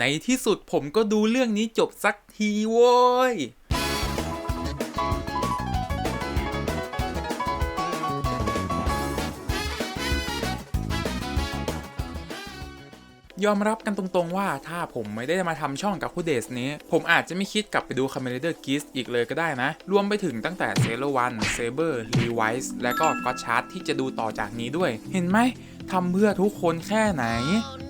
ในที่สุดผมก็ดูเรื่องนี้จบสักทีโว้ยยอมรับกันตรงๆว่าถ้าผมไม่ได้มาทำช่องกับคูเดสนี้ ผมอาจจะไม่คิดกลับไปดูคาเมเดอร์กิสอีกเลยก็ได้นะ รวมไปถึงตั้งแต่เซโลวันเซเบอร์รีไวส์และก็ก็ชาร์ตที่จะดูต่อจากนี้ด้วย เห็นไหม ทำเพื่อทุกคนแค่ไหน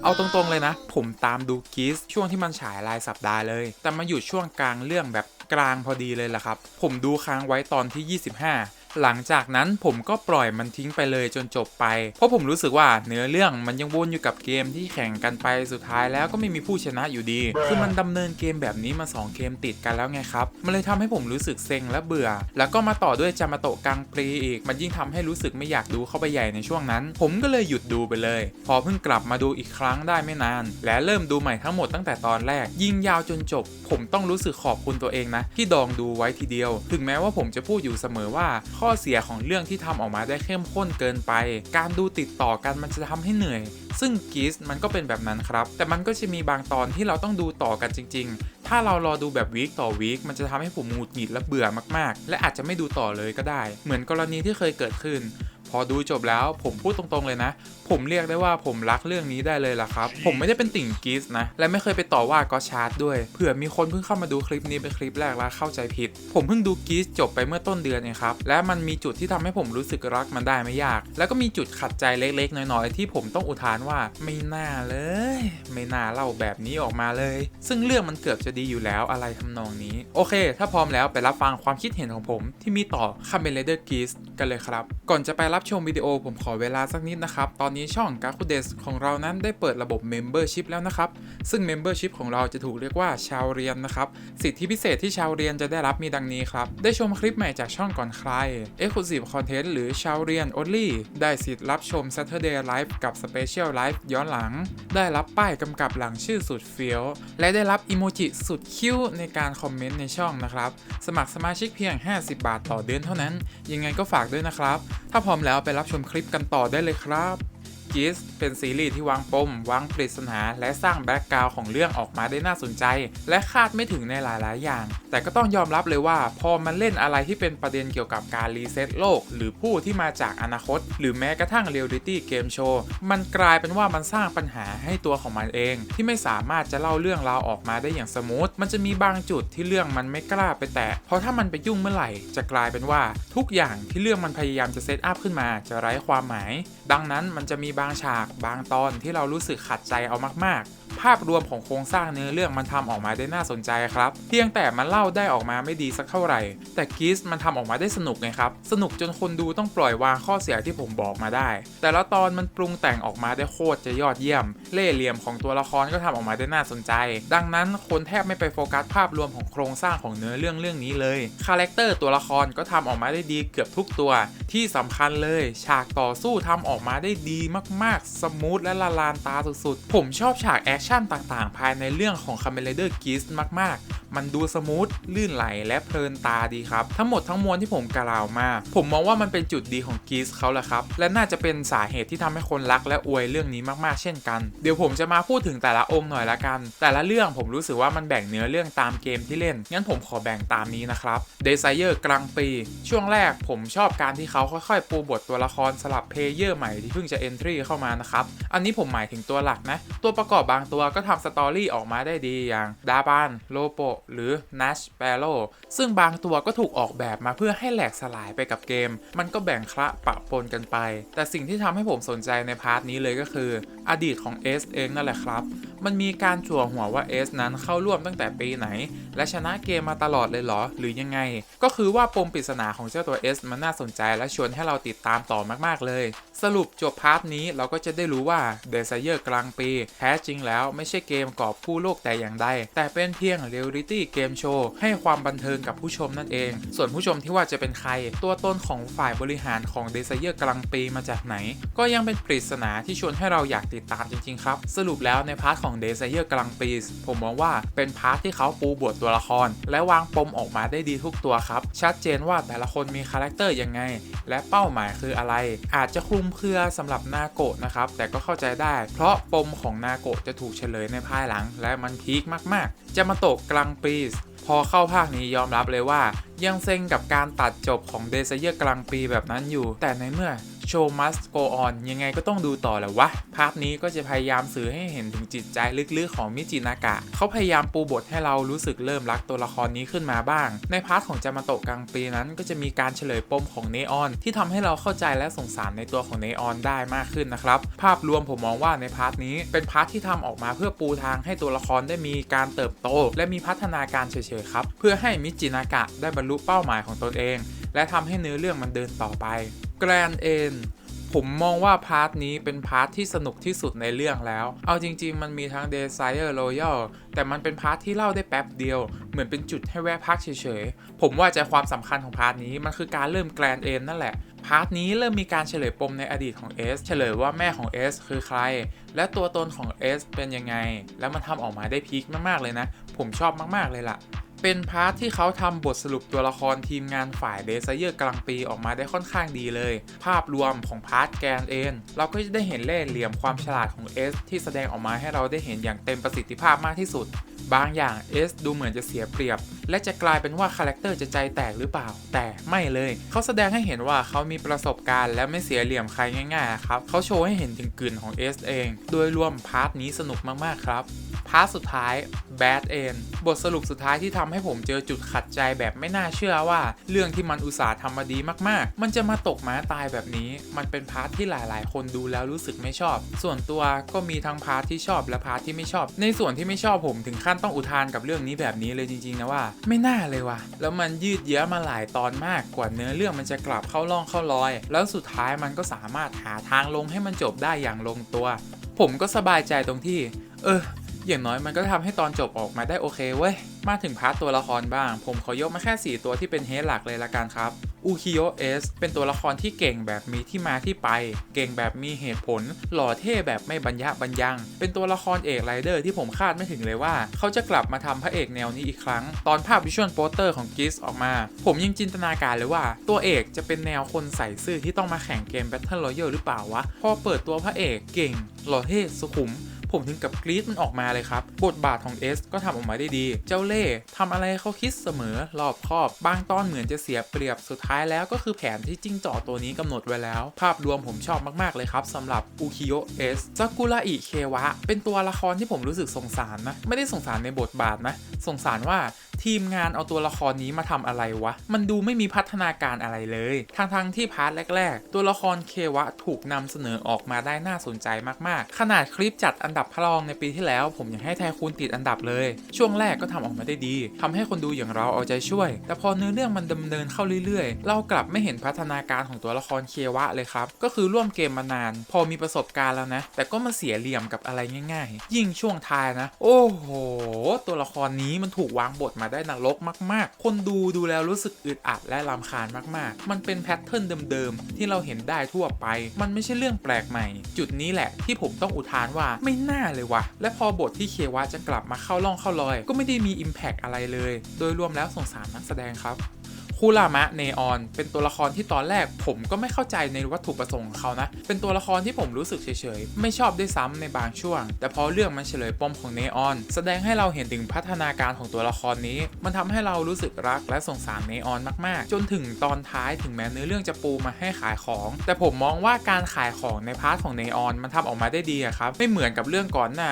เอาตรงๆเลยนะ ผมตามดูกิสช่วงที่มันฉายรายสัปดาห์เลย แต่มาอยู่ช่วงกลางเรื่องแบบกลางพอดีเลยล่ะครับ ผมดูค้างไว้ตอนที่ 25 หลังจากนั้นผมก็ปล่อยมันทิ้งไปเลยจนจบไป เพราะผมรู้สึกว่าเนื้อเรื่องมันยังวนอยู่กับเกมที่แข่งกันไปสุดท้ายแล้วก็ไม่มีผู้ชนะอยู่ดี คือมันดำเนินเกมแบบนี้มา 2 เกมติดกันแล้วไงครับ มันเลยทำให้ผมรู้สึกเซ็งและเบื่อ แล้วก็มาต่อด้วยจามาโตะกังปรีอีก มันยิ่งทำให้รู้สึกไม่อยากดูเข้าไปใหญ่ในช่วงนั้น ผมก็เลยหยุดดูไปเลย พอเพิ่งกลับมาดูอีกครั้งได้ไม่นาน และเริ่มดูใหม่ทั้งหมดตั้งแต่ตอนแรก ยิ่งยาวจนจบ ผมต้องรู้สึกขอบคุณตัวเองนะที่ดองดูไว้ทีเดียว ถึงแม้ว่าผมจะพูดอยู่เสมอว่าข้อเสียของเรื่องที่ทำออกมาได้เข้มข้นเกินไป การดูติดต่อกันมันจะทำให้เหนื่อย ซึ่งกีสมันก็เป็นแบบนั้นครับ แต่มันก็จะมีบางตอนที่เราต้องดูต่อกันจริง ๆ ถ้าเรารอดูแบบวีคต่อวีคมันจะทำให้ผมหงุดหงิดและเบื่อมากๆ และอาจจะไม่ดูต่อเลยก็ได้ เหมือนกรณีที่เคยเกิดขึ้น พอดูจบแล้วผมพูดตรงๆเลยนะ ผมเรียกได้ว่าผมรักเรื่องนี้ได้เลยล่ะครับ ผมไม่ได้เป็นติ่งกีสนะ และไม่เคยไปต่อว่าก็ชาร์ดด้วย เผื่อมีคนเพิ่งเข้ามาดูคลิปนี้เป็นคลิปแรกแล้วเข้าใจผิด ผมเพิ่งดูกีสจบไปเมื่อต้นเดือนเองครับ และมันมีจุดที่ทำให้ผมรู้สึกรักมันได้ไม่ยาก แล้วก็มีจุดขัดใจเล็กๆ น้อยๆ ที่ผมต้องอุทานว่าไม่น่าเลย ไม่น่าเล่าแบบนี้ออกมาเลย ซึ่งเรื่องมันเกือบจะดีอยู่แล้วอะไรทำนองนี้ โอเค ถ้าพร้อมแล้วไปรับฟังความคิดเห็นของผม ที่มีต่อคาเมเลเดอร์กีสกันเลยครับ ก่อนจะไปรับชมวิดีโอผมขอเวลาสักนิดนะครับ ตอนนี้ช่องกาคูเดสของเรานั้นได้เปิดระบบ Membership แล้วนะครับ ซึ่ง Membership ของเราจะถูกเรียกว่าชาวเรียนนะครับ สิทธิพิเศษที่ชาวเรียนจะได้รับมีดังนี้ครับ ได้ชมคลิปใหม่จากช่องก่อนใคร Exclusive Content หรือชาวเรียน Only ได้สิทธิ์รับชม Saturday Live กับ Special Live ย้อนหลัง ได้รับป้ายกำกับหลังชื่อสุดเฟี้ยว และได้รับอิโมจิสุดคิ้วในการคอมเมนต์ในช่องนะครับ สมัครสมาชิกเพียง 50 บาทต่อเดือนเท่านั้น ยังไงก็ฝากด้วยนะครับ ถ้าพร้อมแล้วไปรับชมคลิปกันต่อได้เลยครับ กิสเป็นซีรีส์ที่วางปม วางปริศนา และสร้างแบ็กกราวของเรื่องออกมาได้น่าสนใจ และคาดไม่ถึงในหลาย ๆ อย่าง แต่ก็ต้องยอมรับเลยว่า พอมันเล่นอะไรที่เป็นประเด็นเกี่ยวกับการรีเซ็ตโลก หรือผู้ที่มาจากอนาคต หรือแม้กระทั่งเรียลลิตี้เกมโชว์มันกลายเป็นว่ามันสร้างปัญหาให้ตัวของมันเอง ที่ไม่สามารถจะเล่าเรื่องราวออกมาได้อย่างสมูทมันจะมีบางจุดที่เรื่องมันไม่กล้าไปแตะเพราะถ้ามันไปยุ่งเมื่อไหร่ จะกลายเป็นว่าทุกอย่างที่เรื่องมันพยายามจะเซตอัพขึ้นมาจะไร้ความหมาย ดังนั้นมันจะมีบางฉาก บางตอนที่เรารู้สึกขัดใจเอามากๆ ภาพรวมของโครงสร้างเนื้อเรื่องมันทำออกมาได้น่าสนใจครับ เพียงแต่มันเล่าได้ออกมาไม่ดีสักเท่าไหร่ แต่กิสมันทำออกมาได้สนุกไงครับ สนุกจนคนดูต้องปล่อยวางข้อเสียที่ผมบอกมาได้ แต่ละตอนมันปรุงแต่งออกมาได้โคตรจะยอดเยี่ยม เล่เหลี่ยมของตัวละครก็ทำออกมาได้น่าสนใจ ดังนั้นคนแทบไม่ไปโฟกัสภาพรวมของโครงสร้างของเนื้อเรื่องเรื่องนี้เลย คาแรคเตอร์ตัวละครก็ทำออกมาได้ดีเกือบทุกตัว ที่สำคัญเลยฉากต่อสู้ทำออกมาได้ดีมากๆ สมูทและละลานตาสุดๆ ผมชอบฉากแอคชั่นต่างๆ ภายในเรื่องของ c a m e l a d e r g i s มากๆ มันดูสมูทลื่นไหลและเพลินตาดีครับ ทั้งหมดทั้งมวลที่ผมกล่าวมา ผมมองว่ามันเป็นจุดดีของกิสเขาแหละครับ และน่าจะเป็นสาเหตุที่ทำให้คนรักและอวยเรื่องนี้มากๆ เช่นกัน เดี๋ยวผมจะมาพูดถึงแต่ละองค์หน่อยละกัน แต่ละเรื่องผมรู้สึกว่ามันแบ่งเนื้อเรื่องตามเกมที่เล่น งั้นผมขอแบ่งตามนี้นะครับ d e s i r e กลางปี ช่วงแรกผมชอบการที่เขาค่อยๆ ปูบทตัวละครสลับเพลเยอร์ใหม่ที่เพิ่งจะ entry เข้ามานะครับ อันนี้ผมหมายถึงตัวหลักนะ ตัวประกอบบางตัวก็ทำสตอรี่ออกมาได้ดีอย่างดาบาน โลโปหรือ Nash b a r r o w ซึ่งบางตัวก็ถูกออกแบบมาเพื่อให้แหลกสลายไปกับเกม มันก็แบ่งคละปะปนกันไป แต่สิ่งที่ทำให้ผมสนใจในพาร์ทนี้เลยก็คือ อดีตของ S เองนั่นแหละครับ มันมีการจั่วหัวว่า S นั้นเข้าร่วมตั้งแต่ปีไหน และชนะเกมมาตลอดเลยเหรอ หรือยังไง ก็คือว่าปมปริศนาของเจ้าตัว S มันน่าสนใจและชวนให้เราติดตามต่อมากๆเลย สรุปจบพาร์ทนี้เราก็จะได้รู้ว่า d e s i r e กลางปีแท้จริงแล้วไม่ใช่เกมกอบคู่โลกแต่อย่างใด แต่เป็นเพียงเรียลลิตี้เกมโชว์ให้ความบันเทิงกับผู้ชมนั่นเอง ส่วนผู้ชมที่ว่าจะเป็นใคร ตัวตนของฝ่ายบริหารของ d e s i r e กลางปีมาจากไหน ก็ยังเป็นปริศนาที่ชวนให้เราอยากติดตามจริงๆครับ สรุปแล้วในพาร์ทของ d e s i r e กลางปีผมมองว่าเป็นพาร์ทที่เขาปูบทตัวละคร และวางปมออกมาได้ดีทุกตัวครับชัดเจนว่าแต่ละคนมีคาแรคเตอร์ยังไง และเป้าหมายคืออะไร อาจจะคลุมเพรือสำหรับนาโกะนะครับ แต่ก็เข้าใจได้ เพราะปมของนาโกะจะถูกเฉลยในภายหลัง และมันพีคมากๆ จะมาโตกกลางปีพอเข้าภาคนี้ยอมรับเลยว่า ยังเซ็งกับการตัดจบของเดซเยอร์กลางปีแบบนั้นอยู่ แต่ในเมื่อ โชว์ must go on ยังไงก็ต้องดูต่อแหละวะ ภาพนี้ก็จะพยายามสื่อให้เห็นถึงจิตใจลึกๆของมิจินากะ เขาพยายามปูบทให้เรารู้สึกเริ่มรักตัวละครนี้ขึ้นมาบ้าง ในพาร์ทของจามาโตะกลางปีนั้น ก็จะมีการเฉลยปมของเนออน ที่ทำให้เราเข้าใจและสงสารในตัวของเนออนได้มากขึ้นนะครับ ภาพรวมผมมองว่าในพาร์ทนี้เป็นพาร์ทที่ทำออกมาเพื่อปูทางให้ตัวละครได้มีการเติบโต และมีพัฒนาการเฉยๆครับ เพื่อให้มิจินากะได้บรรลุเป้าหมายของตนเอง และทำให้เนื้อเรื่องมันเดินต่อไป Grand End ผมมองว่าพาร์ทนี้เป็นพาร์ทที่สนุกที่สุดในเรื่องแล้ว เอาจริงๆ มันมีทั้ง Desire Royal แต่มันเป็นพาร์ทที่เล่าได้แป๊บเดียว เหมือนเป็นจุดให้แวะพักเฉยๆ ผมว่าใจความสำคัญของพาร์ทนี้มันคือการเริ่มแกรนเอนนั่นแหละ พาร์ทนี้เริ่มมีการเฉลยปมในอดีตของเอสเฉลยว่าแม่ของเอสคือใคร และตัวตนของเอสเป็นยังไง แล้วมันทำออกมาได้พีคมากๆเลยนะ ผมชอบมากๆเลยล่ะ เป็นพาร์ทที่เขาทำบทสรุปตัวละครทีมงานฝ่ายเดซเยอร์กลางปีออกมาได้ค่อนข้างดีเลย ภาพรวมของพาร์ทแกนเอนเราก็จะได้เห็นเล่ห์เหลี่ยมความฉลาดของเอสที่แสดงออกมาให้เราได้เห็นอย่างเต็มประสิทธิภาพมากที่สุด บางอย่างเอสดูเหมือนจะเสียเปรียบ และจะกลายเป็นว่าคาแรคเตอร์จะใจแตกหรือเปล่า แต่ไม่เลย เขาแสดงให้เห็นว่าเขามีประสบการณ์และไม่เสียเหลี่ยมใครง่ายๆครับเขาโชว์ให้เห็นถึงกลิ่นของเอสเอง โดยรวมพาร์ทนี้สนุกมากๆครับ พาร์ทสุดท้าย Bad End บทสรุปสุดท้ายที่ทำให้ผมเจอจุดขัดใจแบบไม่น่าเชื่อว่า เรื่องที่มันอุตส่าห์ทำมาดีมากๆ มันจะมาตกม้าตายแบบนี้ มันเป็นพาร์ทที่หลายๆ คนดูแล้วรู้สึกไม่ชอบ ส่วนตัวก็มีทั้งพาร์ทที่ชอบและพาร์ทที่ไม่ชอบ ในส่วนที่ไม่ชอบผมถึงขั้นต้องอุทานกับเรื่องนี้แบบนี้เลยจริงๆนะว่า ไม่น่าเลยว่ะแล้วมันยืดเยื้อมาหลายตอนมากกว่าเนื้อเรื่องมันจะกลับเข้าร่องเข้ารอย แล้วสุดท้ายมันก็สามารถหาทางลงให้มันจบได้อย่างลงตัว ผมก็สบายใจตรงที่ เออ อย่างน้อยมันก็ทำให้ตอนจบออกมาได้โอเคเว้ย มาถึงพาร์ทตัวละครบ้าง ผมขอยกมาแค่ 4 ตัวที่เป็นเฮดหลักเลยละกันครับอูคิโอเอสเป็นตัวละครที่เก่งแบบมีที่มาที่ไป เก่งแบบมีเหตุผล หล่อเท่แบบไม่บรรยะบรรยัง เป็นตัวละครเอกไรเดอร์ที่ผมคาดไม่ถึงเลยว่า เขาจะกลับมาทำพระเอกแนวนี้อีกครั้ง ตอนภาพวิชวลโปสเตอร์ของกิสออกมา ผมยังจินตนาการเลยว่า ตัวเอกจะเป็นแนวคนใส่ซื่อที่ต้องมาแข่งเกม Battle Royale หรือเปล่าวะ พอเปิดตัวพระเอกเก่ง หล่อเท่สุขุม ผมถึงกับกรี๊ดมันออกมาเลยครับ บทบาทของเอสก็ทำออกมาได้ดี เจ้าเล่ห์ทำอะไรเขาคิดเสมอรอบคอบ บางตอนเหมือนจะเสียเปรียบสุดท้ายแล้วก็คือแผนที่จิ้งจอกตัวนี้กำหนดไว้แล้ว ภาพรวมผมชอบมากๆเลยครับสำหรับอุคิโยเอสซากุระอิเควะเป็นตัวละครที่ผมรู้สึกสงสารนะ ไม่ได้สงสารในบทบาทนะ สงสารว่า ทีมงานเอาตัวละครนี้มาทำอะไรวะ มันดูไม่มีพัฒนาการอะไรเลยทางทางที่พาร์ทแรก ๆ ตัวละครเควะถูกนำเสนอออกมาได้น่าสนใจมากๆ ขนาดคลิปจัดอันดับพระรองในปีที่แล้ว ผมยังให้ไทคูนติดอันดับเลย ช่วงแรกก็ทำออกมาได้ดีทำให้คนดูอย่างเราเอาใจช่วย แต่พอเนื้อเรื่องมันดำเนินเข้าเรื่อยๆ เรากลับไม่เห็นพัฒนาการของตัวละครเควะเลยครับ ก็คือร่วมเกมมานาน พอมีประสบการณ์แล้วนะ แต่ก็มาเสียเหลี่ยมกับอะไรง่าย ๆ ยิ่งช่วงท้ายนะ โอ้โห ตัวละครนี้มันถูกวางบทมาได้นรกมาก ๆ คนดูดูแล้วรู้สึกอึดอัดและรำคาญมาก ๆ มันเป็นแพทเทิร์นเดิม ๆ ที่เราเห็นได้ทั่วไป มันไม่ใช่เรื่องแปลกใหม่ จุดนี้แหละที่ผมต้องอุทานว่าไม่น่าเลยว่ะ และพอบทที่เควะจะกลับมาเข้าล่องเข้าลอย ก็ไม่ได้มีอิมแพกอะไรเลย โดยรวมแล้วสงสารนักแสดงครับ คูรามะเนออนเป็นตัวละครที่ตอนแรกผมก็ไม่เข้าใจในวัตถุประสงค์ของเขานะ เป็นตัวละครที่ผมรู้สึกเฉยๆ ไม่ชอบด้วยซ้ำในบางช่วง แต่พอเรื่องมันเฉลยปมของเนออน แสดงให้เราเห็นถึงพัฒนาการของตัวละครนี้ มันทำให้เรารู้สึกรักและสงสารเนออนมากๆ จนถึงตอนท้ายถึงแม้เนื้อเรื่องจะปูมาให้ขายของ แต่ผมมองว่าการขายของในพาร์ทของเนออนมันทำออกมาได้ดีครับไม่เหมือนกับเรื่องก่อนหน้า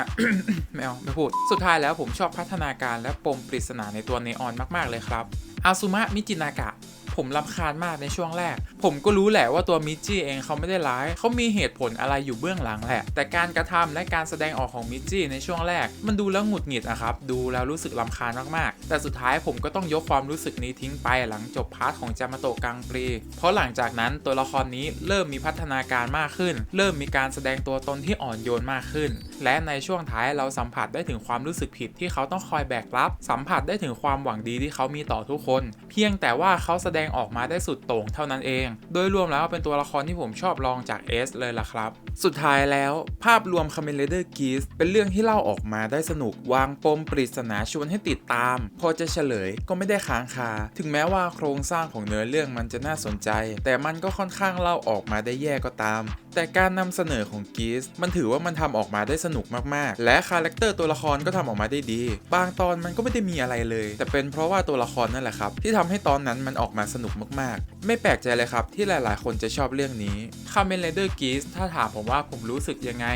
ไม่เอาไม่พูด สุดท้ายแล้วผมชอบพัฒนาการและปมปริศนาในตัวเนออนมากๆเลยครับ อาซุมะมิจินากะ ผมรำคาญมากในช่วงแรก ผมก็รู้แหละว่าตัวมิจิเองเขาไม่ได้ร้าย เขามีเหตุผลอะไรอยู่เบื้องหลังแหละ แต่การกระทำและการแสดงออกของมิจิในช่วงแรก มันดูแล้วหงุดหงิดอะครับ ดูแล้วรู้สึกรำคาญมากๆ แต่สุดท้ายผมก็ต้องยกความรู้สึกนี้ทิ้งไปหลังจบพาร์ทของจามาโตะกังปรี เพราะหลังจากนั้นตัวละครนี้เริ่มมีพัฒนาการมากขึ้น เริ่มมีการแสดงตัวตนที่อ่อนโยนมากขึ้น และในช่วงท้ายเราสัมผัสได้ถึงความรู้สึกผิดที่เขาต้องคอยแบกรับ สัมผัสได้ถึงความหวังดีที่เขามีต่อทุกคน เพียงแต่ว่าเขาแสดงออกมาได้สุดโต่งเท่านั้นเอง โดยรวมแล้วเป็นตัวละครที่ผมชอบลองจากเอสเลยล่ะครับสุดท้ายแล้วภาพรวม c a m e n Rider Geese เป็นเรื่องที่เล่าออกมาได้สนุกวางปมปริศนาชวนให้ติดตาม พอจะเฉลยก็ไม่ได้ค้างคา ถึงแม้ว่าโครงสร้างของเนื้อเรื่องมันจะน่าสนใจ แต่มันก็ค่อนข้างเล่าออกมาได้แย่ก็ตาม แต่การนำเสนอของกีสมันถือว่ามันทำออกมาได้สนุกมากๆ และคาแรคเตอร์ตัวละครก็ทำออกมาได้ดี บางตอนมันก็ไม่ได้มีอะไรเลย แต่เป็นเพราะว่าตัวละครนั่นแหละครับที่ทำให้ตอนนั้นมันออกมาสนุกมากๆไม่แปลกใจเลยครับที่หลายๆ คนจะชอบเรื่องนี้คาเมนไรเดอร์กีสถ้าถามผมว่าผมรู้สึกยังไง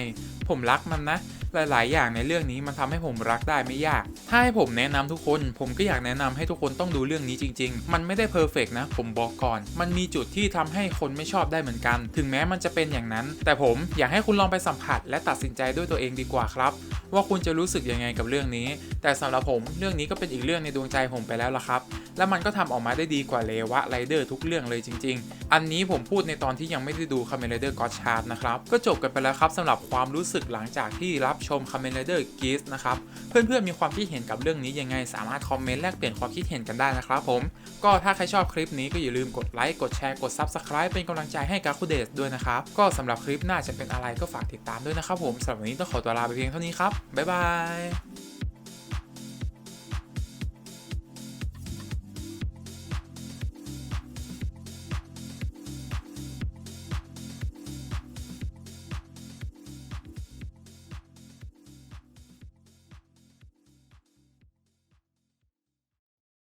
ผมรักมันนะ หลายๆ อย่างในเรื่องนี้มันทำให้ผมรักได้ไม่ยาก ถ้าให้ผมแนะนำทุกคน ผมก็อยากแนะนำให้ทุกคนต้องดูเรื่องนี้จริง ๆ มันไม่ได้เพอร์เฟกนะ ผมบอกก่อน มันมีจุดที่ทำให้คนไม่ชอบได้เหมือนกัน ถึงแม้มันจะเป็นอย่างนั้น แต่ผมอยากให้คุณลองไปสัมผัส และตัดสินใจด้วยตัวเองดีกว่าครับ ว่าคุณจะรู้สึกยังไงกับเรื่องนี้ แต่สำหรับผมเรื่องนี้ก็เป็นอีกเรื่องในดวงใจผมไปแล้วล่ะครับ และมันก็ทำออกมาได้ดีกว่าเลวะไรเดอร์ทุกเรื่องเลยจริง ๆ อันนี้ผมพูดในตอนที่ยังไม่ได้ดู Kamen Rider God Chart นะครับ ก็จบกันไปแล้วครับสำหรับความรู้สึกหลังจากที่รับชม Kamen Rider Gears นะครับ เพื่อนๆมีความคิดเห็นกับเรื่องนี้ยังไง สามารถคอมเมนต์แลกเปลี่ยนความคิดเห็นกันได้นะครับผม ก็ถ้าใครชอบคลิปนี้ก็อย่าลืมกดไลค์กดแชร์กด Subscribe เป็นกำลังใจให้กับคุเดชด้วยนะครับ ก็สำหรับคลิปหน้าจะเป็นอะไรก็ฝากติดตามด้วยนะครับผมสำหรับวันนี้ต้องขอตัวลาไปเพียงเท่านี้ครับบ๊ายบาย